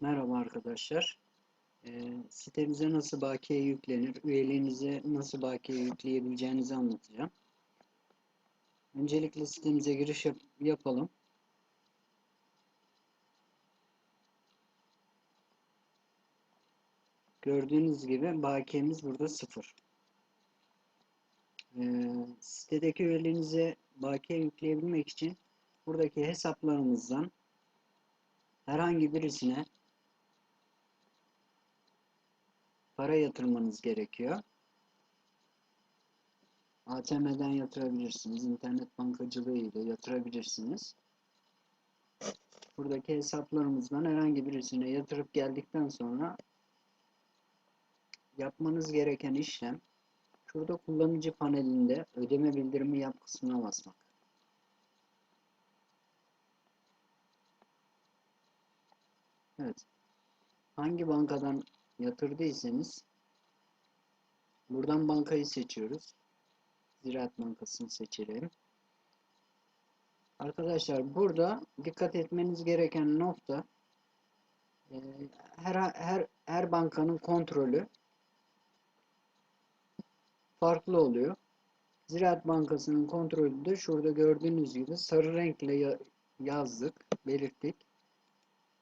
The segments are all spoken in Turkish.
Merhaba arkadaşlar. Ee, sitemize nasıl bakiye yüklenir, üyeliğinize nasıl bakiye yükleyebileceğinizi anlatacağım. Öncelikle sitemize giriş yap- yapalım. Gördüğünüz gibi bakiyemiz burada sıfır. Ee, sitedeki üyeliğinize bakiye yükleyebilmek için buradaki hesaplarımızdan herhangi birisine para yatırmanız gerekiyor. ATM'den yatırabilirsiniz. internet bankacılığı ile yatırabilirsiniz. Buradaki hesaplarımızdan herhangi birisine yatırıp geldikten sonra yapmanız gereken işlem şurada kullanıcı panelinde ödeme bildirimi yap kısmına basmak. Evet. Hangi bankadan yatırdıysanız buradan bankayı seçiyoruz. Ziraat Bankası'nı seçelim. Arkadaşlar burada dikkat etmeniz gereken nokta e, her her her bankanın kontrolü farklı oluyor. Ziraat Bankası'nın kontrolü de şurada gördüğünüz gibi sarı renkle ya- yazdık, belirttik.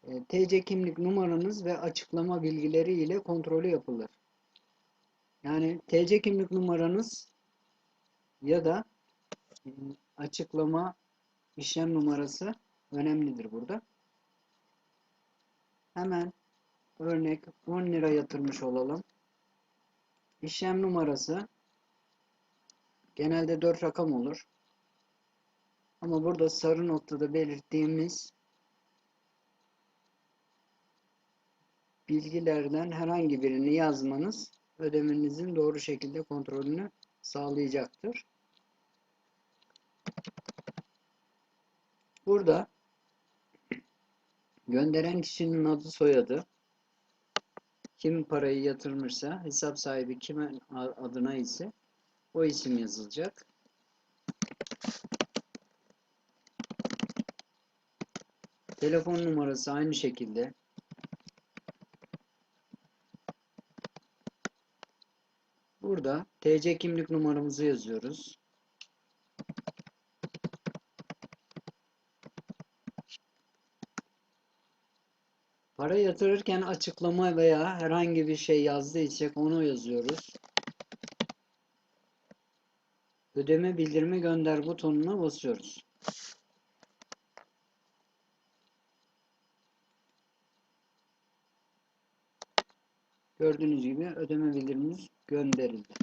E, TC kimlik numaranız ve açıklama bilgileri ile kontrolü yapılır. Yani TC kimlik numaranız ya da e, açıklama işlem numarası önemlidir burada. Hemen örnek 10 lira yatırmış olalım. İşlem numarası genelde 4 rakam olur. Ama burada sarı noktada belirttiğimiz bilgilerden herhangi birini yazmanız ödemenizin doğru şekilde kontrolünü sağlayacaktır. Burada gönderen kişinin adı soyadı, kim parayı yatırmışsa, hesap sahibi kimin adına ise o isim yazılacak. Telefon numarası aynı şekilde. Burada TC kimlik numaramızı yazıyoruz. Para yatırırken açıklama veya herhangi bir şey yazdıysak onu yazıyoruz. Ödeme bildirimi gönder butonuna basıyoruz. Gördüğünüz gibi ödeme bildirimimiz gönderildi.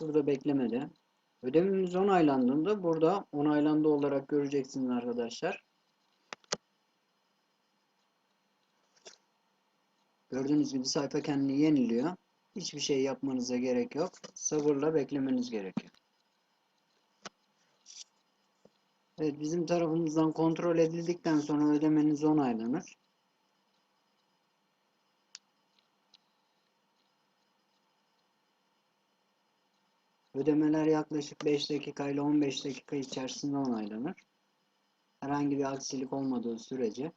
Burada beklemede. Ödememiz onaylandığında burada onaylandı olarak göreceksiniz arkadaşlar. Gördüğünüz gibi sayfa kendini yeniliyor. Hiçbir şey yapmanıza gerek yok. Sabırla beklemeniz gerekiyor. Evet bizim tarafımızdan kontrol edildikten sonra ödemeniz onaylanır. Ödemeler yaklaşık 5 dakika ile 15 dakika içerisinde onaylanır. Herhangi bir aksilik olmadığı sürece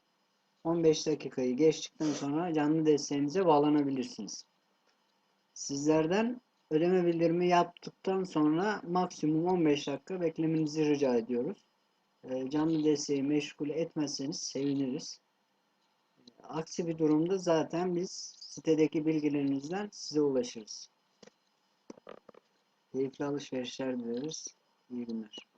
15 dakikayı geçtikten sonra canlı desteğimize bağlanabilirsiniz. Sizlerden ödeme bildirimi yaptıktan sonra maksimum 15 dakika beklemenizi rica ediyoruz. Ee, canlı desteği meşgul etmezseniz seviniriz. Aksi bir durumda zaten biz sitedeki bilgilerinizden size ulaşırız. Keyifli alışverişler dileriz. İyi günler.